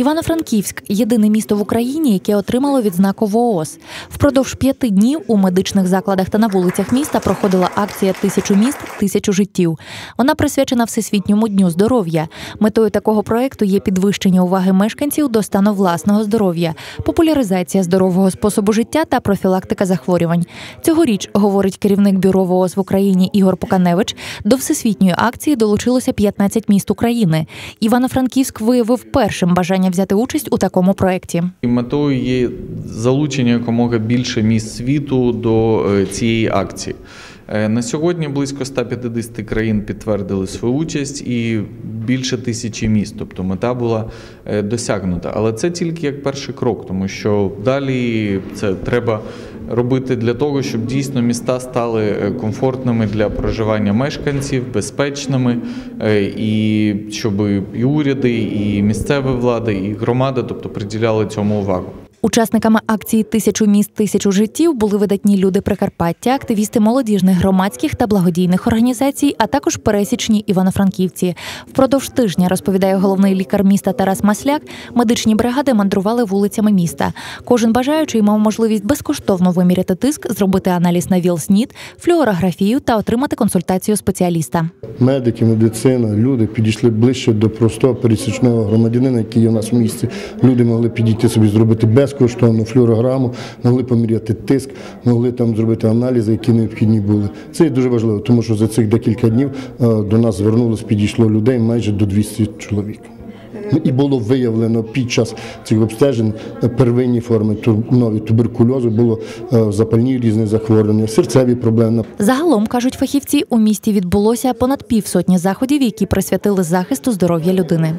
Івано-Франківськ єдине місто в Україні, яке отримало відзнаку ВООЗ. Впродовж п'яти днів у медичних закладах та на вулицях міста проходила акція Тисячу міст, тисячу життів. Вона присвячена Всесвітньому дню здоров'я. Метою такого проекту є підвищення уваги мешканців до стану власного здоров'я, популяризація здорового способу життя та профілактика захворювань. Цьогоріч, говорить керівник бюро ВООЗ в Україні Ігор Поканевич, до всесвітньої акції долучилося 15 міст України. Івано-Франківськ виявив першим бажання взяти участь у такому проєкті. Метою є залучення якомога більше міст світу до е, цієї акції. Е, На сьогодні близько 150 країн підтвердили свою участь і більше тисячі міст. Тобто мета була е, досягнута. Але це тільки як перший крок, тому що далі це треба робити для того, щоб дійсно міста стали е, комфортними для проживання мешканців, безпечними, е, і щоб і уряди, і місцева влада, і громада, тобто приділяли цьому увагу. Учасниками акції Тисячу міст, тисячу життів були видатні люди Прикарпаття, активісти молодіжних громадських та благодійних організацій, а також пересічні івано-франківці. Впродовж тижня розповідає головний лікар міста Тарас Масляк. Медичні бригади мандрували вулицями міста. Кожен бажаючий мав можливість безкоштовно виміряти тиск, зробити аналіз на ВІЛ-СНІД, флюорографію та отримати консультацію спеціаліста. Медики, медицина, люди підійшли ближче до простого пересічного громадянина, який є у нас в місті. Люди могли підійти собі зробити безкоштовну флюорограму, могли поміряти тиск, могли там зробити аналізи, які необхідні були. Це дуже важливо, тому що за цих декілька днів е, до нас звернулось, підійшло людей майже до 200 чоловік. Ну, І було виявлено під час цих обстежень е, первинні форми нові туберкульозу, було е, запальні різні захворювання, серцеві проблеми. Загалом кажуть фахівці, у місті відбулося понад півсотні заходів, які присвятили захисту здоров'я людини.